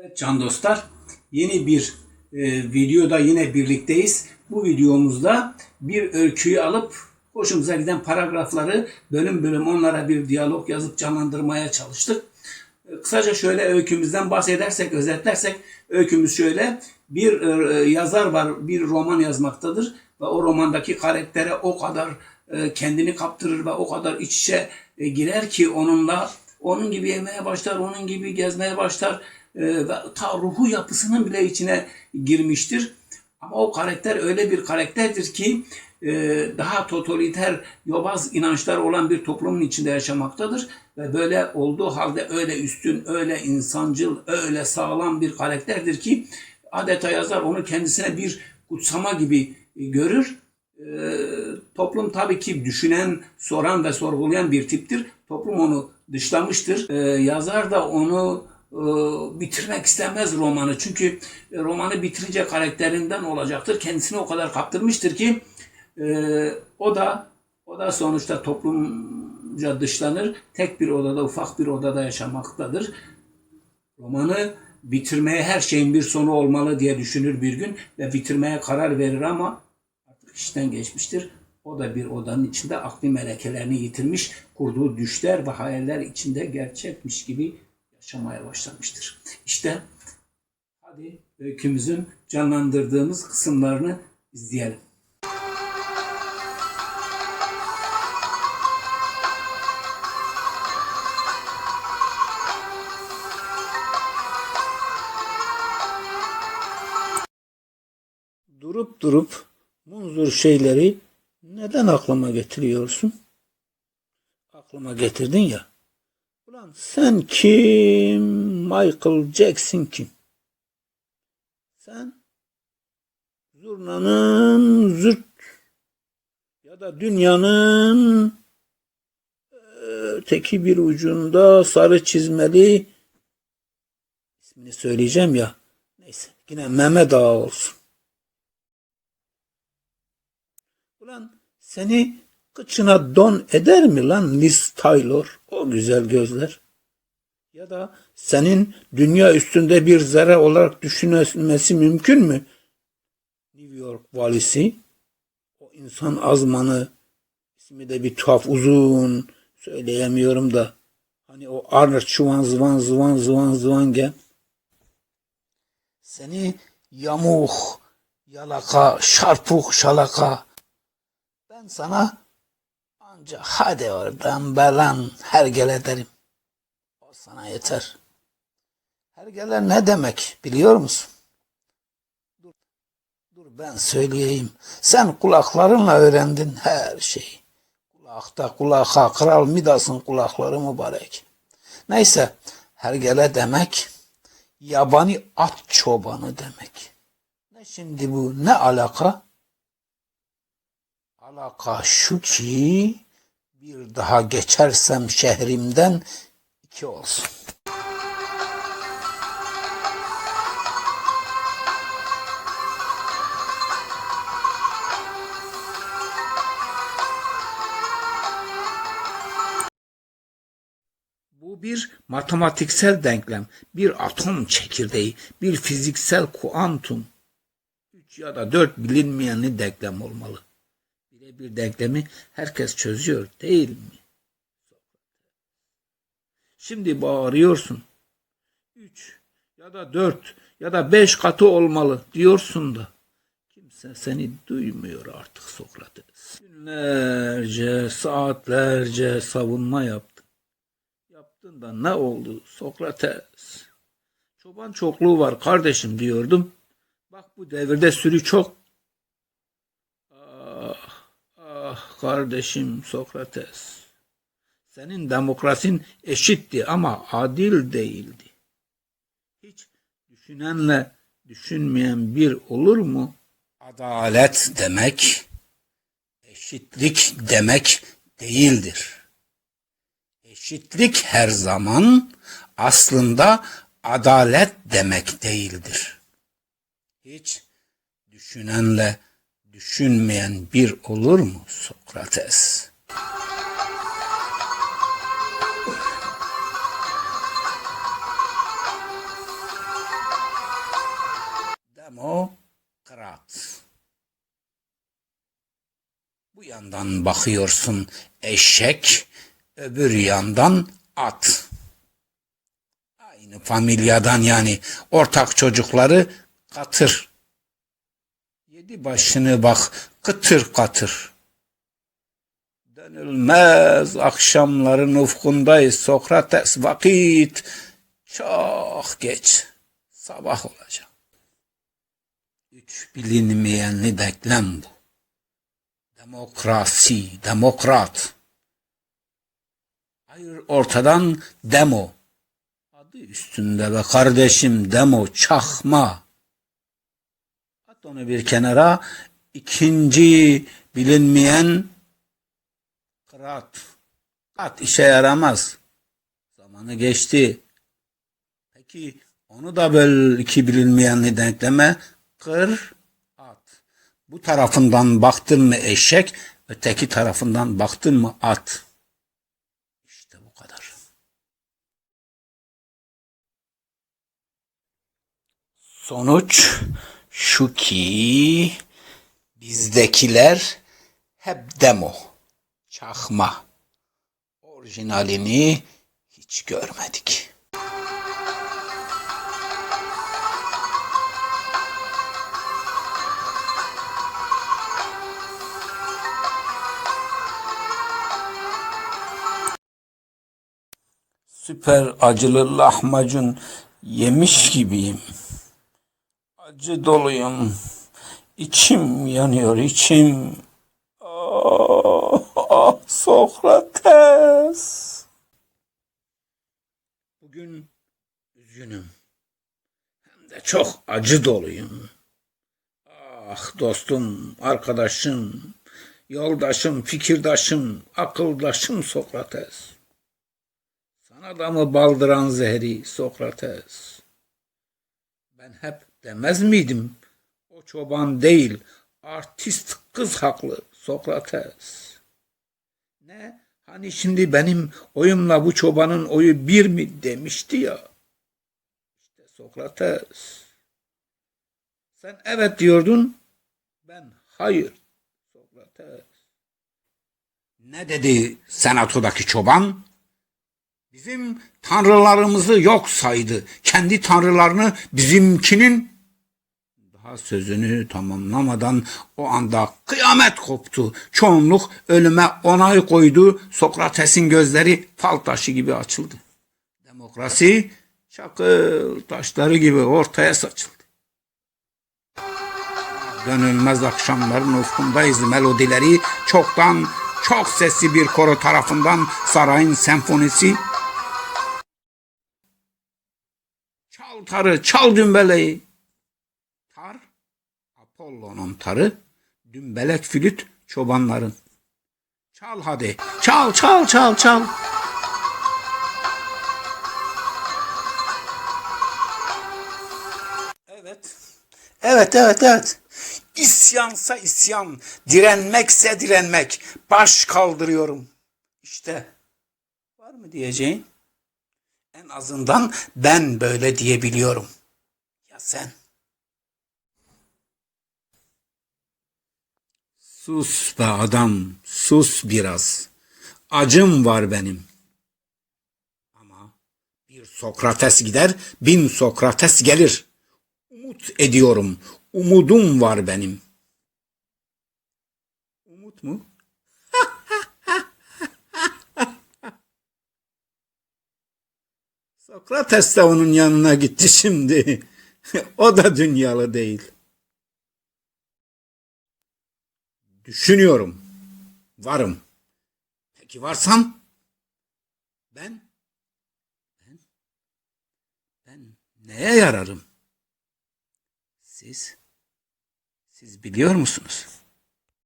Evet can dostlar, yeni bir e, videoda yine birlikteyiz. Bu videomuzda bir öyküyü alıp hoşumuza giden paragrafları bölüm bölüm onlara bir diyalog yazıp canlandırmaya çalıştık. E, Kısaca şöyle öykümüzden bahsedersek, özetlersek öykümüz şöyle. Bir e, yazar var, bir roman yazmaktadır ve o romandaki karaktere o kadar e, kendini kaptırır ve o kadar iç içe e, girer ki onunla onun gibi yemeye başlar, onun gibi gezmeye başlar ve ta ruhu yapısının bile içine girmiştir. Ama o karakter öyle bir karakterdir ki e, daha totaliter, yobaz inançlar olan bir toplumun içinde yaşamaktadır. Ve böyle olduğu halde öyle üstün, öyle insancıl, öyle sağlam bir karakterdir ki adeta yazar onu kendisine bir kutsama gibi görür. E, toplum tabii ki düşünen, soran ve sorgulayan bir tiptir. Toplum onu dışlamıştır. E, yazar da onu e, bitirmek istemez romanı. Çünkü e, romanı bitirince karakterinden olacaktır. Kendisini o kadar kaptırmıştır ki e, o da o da sonuçta toplumca dışlanır. Tek bir odada, ufak bir odada yaşamaktadır. Romanı bitirmeye her şeyin bir sonu olmalı diye düşünür bir gün ve bitirmeye karar verir ama artık işten geçmiştir. O da bir odanın içinde akli melekelerini yitirmiş, kurduğu düşler ve hayaller içinde gerçekmiş gibi yaşamaya başlamıştır. İşte hadi öykümüzün canlandırdığımız kısımlarını izleyelim. Durup durup munzur şeyleri neden aklıma getiriyorsun? Aklıma getirdin ya. Ulan sen kim? Michael Jackson kim? Sen zurnanın zürt ya da dünyanın öteki bir ucunda sarı çizmeli ismini söyleyeceğim ya. Neyse yine Mehmet Ağa olsun. Ulan seni kıçına don eder mi lan Liz Taylor o güzel gözler? Ya da senin dünya üstünde bir zerre olarak düşünülmesi mümkün mü? New York valisi, o insan azmanı, ismi de bir tuhaf uzun, söyleyemiyorum da. Hani o Arnold Schwarzenegger, zıvan zıvan zıvan Seni yamuk, yalaka, şarpuk, şalaka. Ben sana ancak hadi oradan belan hergele derim. O sana yeter. Hergele ne demek biliyor musun? Dur, dur ben söyleyeyim. Sen kulaklarınla öğrendin her şeyi. Kulakta kulaka kral Midas'ın kulakları mübarek. Neyse hergele demek yabani at çobanı demek. Ne şimdi bu ne alaka? Alaka şu ki bir daha geçersem şehrimden iki olsun. Bu bir matematiksel denklem, bir atom çekirdeği, bir fiziksel kuantum. Üç ya da dört bilinmeyenli denklem olmalı. Birebir denklemi herkes çözüyor değil mi? Şimdi bağırıyorsun. Üç ya da dört ya da beş katı olmalı diyorsun da. Kimse seni duymuyor artık Sokrates. Günlerce, saatlerce savunma yaptın. Yaptın da ne oldu Sokrates? Çoban çokluğu var kardeşim diyordum. Bak bu devirde sürü çok. Ah, ah kardeşim Sokrates. Senin demokrasin eşitti ama adil değildi. Hiç düşünenle düşünmeyen bir olur mu? Adalet demek eşitlik demek değildir. Eşitlik her zaman aslında adalet demek değildir. Hiç düşünenle düşünmeyen bir olur mu Sokrates? Demokrat. Bu yandan bakıyorsun eşek, öbür yandan at. Aynı familyadan yani ortak çocukları katır Yedi başını bak kıtır katır. Dönülmez akşamların ufkundayız Sokrates vakit çok geç sabah olacak. Üç bilinmeyenli denklem bu. Demokrasi, demokrat. Hayır ortadan demo. Adı üstünde ve kardeşim demo çakma. Onu bir kenara. İkinci bilinmeyen kırat. At işe yaramaz. Zamanı geçti. Peki onu da böl iki bilinmeyenli denkleme. Kır at. Bu tarafından baktın mı eşek, öteki tarafından baktın mı at. İşte bu kadar. Sonuç şu ki bizdekiler hep demo, çakma. Orijinalini hiç görmedik. Süper acılı lahmacun yemiş gibiyim. Acı doluyum. İçim yanıyor içim. Ah, ah Sokrates. Bugün üzgünüm. Hem de çok acı doluyum. Ah dostum, arkadaşım, yoldaşım, fikirdaşım, akıldaşım Sokrates. Sana da mı baldıran zehri Sokrates? Ben hep demez miydim? O çoban değil, artist kız haklı Sokrates. Ne? Hani şimdi benim oyumla bu çobanın oyu bir mi demişti ya? İşte Sokrates. Sen evet diyordun, ben hayır Sokrates. Ne dedi senatodaki çoban? Bizim tanrılarımızı yok saydı. Kendi tanrılarını bizimkinin daha sözünü tamamlamadan o anda kıyamet koptu. Çoğunluk ölüme onay koydu. Sokrates'in gözleri fal taşı gibi açıldı. Demokrasi çakıl taşları gibi ortaya saçıldı. Dönülmez akşamların ufkundayız melodileri çoktan çok sesli bir koro tarafından sarayın senfonisi tarı, çal dümbeleyi. Tar, Apollo'nun tarı, dümbelek flüt çobanların. Çal hadi, çal, çal, çal, çal. Evet, evet, evet, evet. İsyansa isyan, direnmekse direnmek. Baş kaldırıyorum. İşte, var mı diyeceğin? En azından ben böyle diyebiliyorum. Ya sen? Sus be adam, sus biraz. Acım var benim. Ama bir Sokrates gider, bin Sokrates gelir. Umut ediyorum, umudum var benim. Umut mu? Sokrates de onun yanına gitti şimdi. o da dünyalı değil. Düşünüyorum. Varım. Peki varsam? Ben? Ben? Ben neye yararım? Siz? Siz biliyor musunuz?